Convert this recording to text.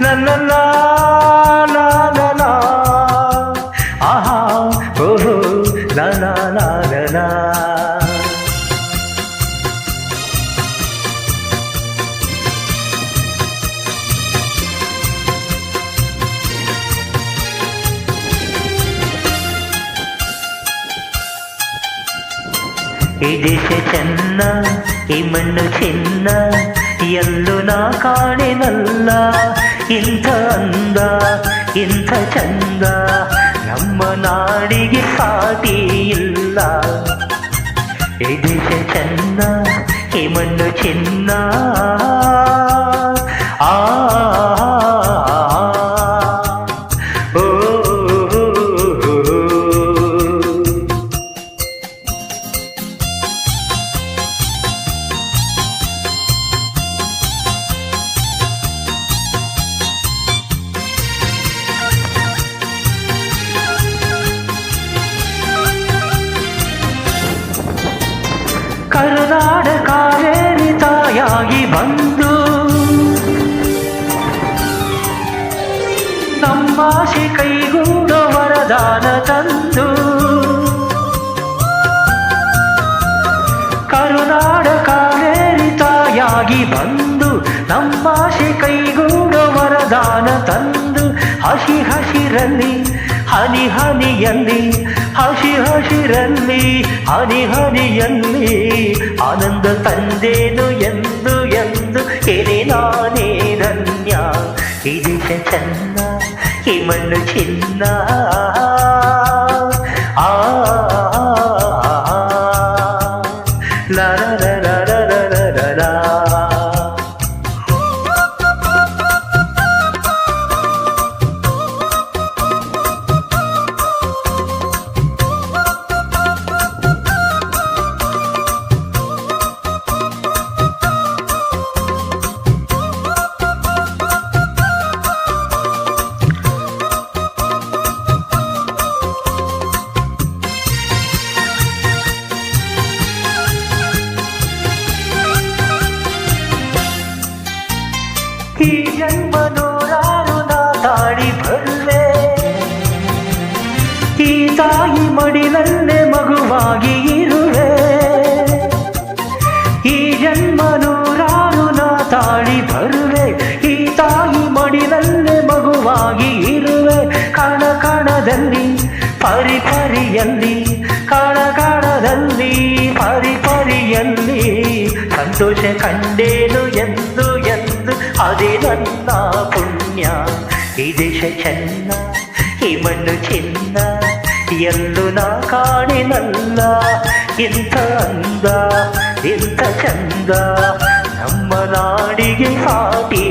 la la la ಈ దేశ ಚೆನ್ನ, ಈ మన్ను చిన్న ಎಲ್ಲೂ ನಾ ಕಾಣೆನಲ್ಲ. ಇಂಥ ಅಂದ, ಇಂಥ ಚಂದ, ನಮ್ಮ ನಾಡಿಗೆ ಸಾಟಿ ಇಲ್ಲ. ಈ ದೇಶ ಚೆನ್ನ, ಈ ಮಣ್ಣು ಚಿನ್ನ. ಬಂದು ನಮ್ಮಾಶೆ ಕೈಗೂಡ ವರದಾನ ತಂದು ಕರುನಾಡ ಕಾವೇರಿ ತಾಯಾಗಿ ಬಂದು ನಮ್ಮಾಶೆ ಕೈಗೂಡ ವರದಾನ ತಂದು ಹಸಿ ಹಸಿರಲ್ಲಿ, ಹನಿ ಹನಿಯಲ್ಲಿ, ಹಸಿ ಹಸಿರಲ್ಲಿ, ಹನಿ ಹನಿಯಲ್ಲಿ ಆನಂದ ತಂದೇನು ಎಂದು ಯಾನೇ ಧನ್ಯ ಇದಿಟ ಚನ್ನ ಈ ಮಣ್ಣು ಚಿನ್ನ ಆ ಲ ರ ರ ರ ರ ರ ರ ಈ ಜನ್ಮ ನೂರಾರು ನಾ ತಾಳಿ ಬರುವೆ ಈ ತಾಯಿ ಮಗುವಾಗಿ ಇರುವೆ. ಈ ಜನ್ಮ ತಾಳಿ ಬರುವೆ ಈ ತಾಯಿ ಮಗುವಾಗಿ ಇರುವೆ. ಕಣ ಕಣದಲ್ಲಿ, ಪರಿ ಪರಿಯಲ್ಲಿ. ಸಂತೋಷ ಕಂಡೇನು ಎಂದು ಎಂದು ಅದೇ ನನ್ನ ಪುಣ್ಯ ಈ ದೇಶ ಚೆನ್ನ ಈ ಮಣ್ಣು ಚಿನ್ನ ಎಲ್ಲೂ ನಾ ಕಾಣಿನಲ್ಲ ಇಂಥ ಅಂದ ಇಂಥ ಚಂದ ನಮ್ಮ ನಾಡಿಗೆ ಸಾಟಿ